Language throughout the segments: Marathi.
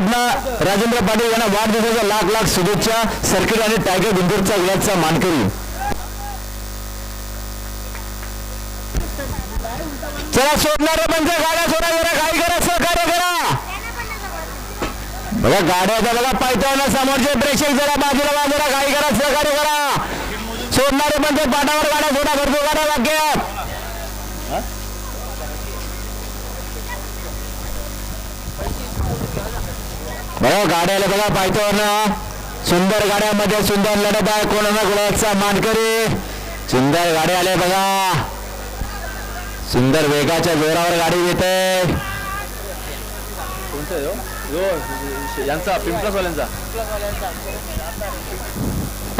माध्यमातून राजेंद्र पाटील यांना वाढदिवसाच्या लाख लाख शुभेच्छा सर्किट आणि टायगर बिंदूरचा गुलाबचा मानकरी. चला सोडणारे म्हणजे गाड्या सोडा जरा काही करा सहकार्य करा. बघा गाड्या आता बघा पायथ्यावर समोरचे प्रेक्षक जरा बाजूला बाजूला काही करा सहकार्य करा. सोडणारे म्हणजे पाटावर गाड्या सोडा भरपूर गाड्या वाक्यात. बघा गाड्याला बघा पायथ्यावर सुंदर गाड्यामध्ये सुंदर लढत आहे. कोणाला गुलाबचा मानकरी. सुंदर गाड्या आल्या बघा. सुंदर वेगाच्या जोरावर गाडी येते. यांचा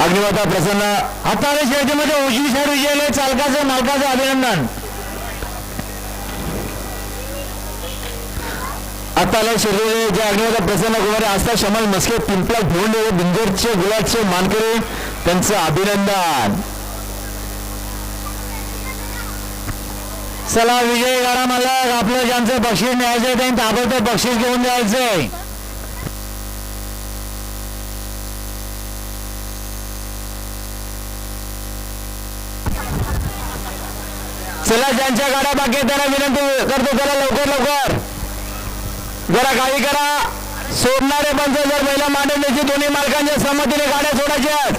अग्निवता प्रसन्न. हाताने शर्यतीमध्ये उजवी साईड विजयले चालकाचं मालकाचं अभिनंदन. आताला शरीर जे अग्निवता प्रसन्न कुमारी आस्था शमल मस्के पिंपला भोंडे बिंदूरचे गुलाबचे मानकरी त्यांचं अभिनंदन. चला विजय गाडा मला आपलं ज्यांचं बक्षीस न्यायचंय त्यांनी ताबडतोब बक्षीस घेऊन द्यायचंय चला ज्यांच्या गाड्या बाकी त्यांना विनंती करतो चला लवकर लवकर. जरा गाडी करा सोडणारे पंच जर महिला मांडण्याची दोन्ही मालकांच्या संमतीने गाड्या सोडायच्या आहेत.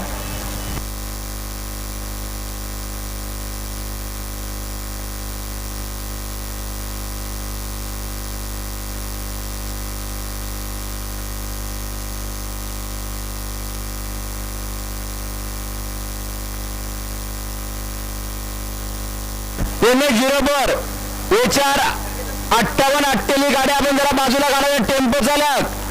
M H zero four A चार अठ्ठावन्न अठ्ठेली गाड्या आपण जरा बाजूला काढायच्या टेम्पो चालक.